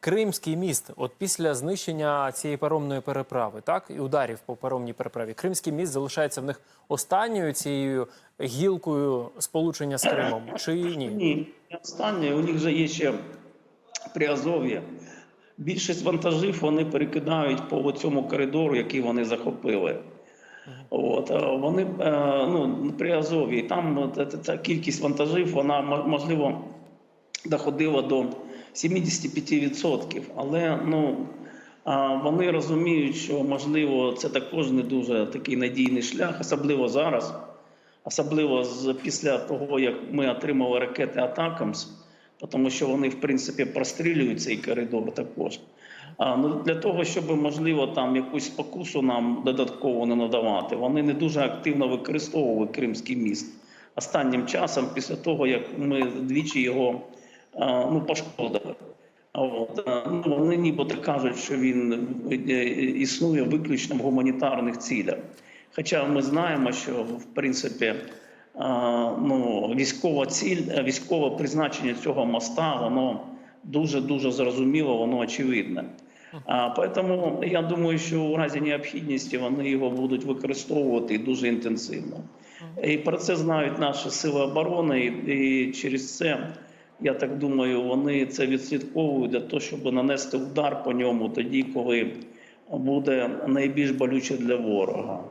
Кримський міст, от після знищення цієї паромної переправи, так і ударів по паромній переправі, Кримський міст залишається в них останньою цією гілкою сполучення з Кримом, чи ні? Ні, не останнє. У них же є ще Приазов'я. Більшість вантажів вони перекидають по цьому коридору, який вони захопили. От, е, вони е, ну, при там ця- ця кількість вантажів, вона можливо доходила до 75%. Але ну, вони розуміють, що можливо це також не дуже такий надійний шлях, особливо зараз, особливо з, після того, як ми отримали ракети Атакамс, тому що вони, в принципі, прострілюють цей коридор також. А, ну, для того, щоб можливо там якусь спокусу нам додатково не надавати, вони не дуже активно використовували Кримський міст останнім часом, після того як ми двічі його ну, пошкодили. От, ну, вони нібито кажуть, що він е, існує виключно в гуманітарних цілях. Хоча ми знаємо, що в принципі ну, військова ціль, е, військове призначення цього моста, воно дуже дуже зрозуміло, воно очевидне. А, Тому я думаю, що у разі необхідності вони його будуть використовувати дуже інтенсивно. І про це знають наші сили оборони, і, і через це, я так думаю, вони це відслідковують для того, щоб нанести удар по ньому тоді, коли буде найбільш болюче для ворога.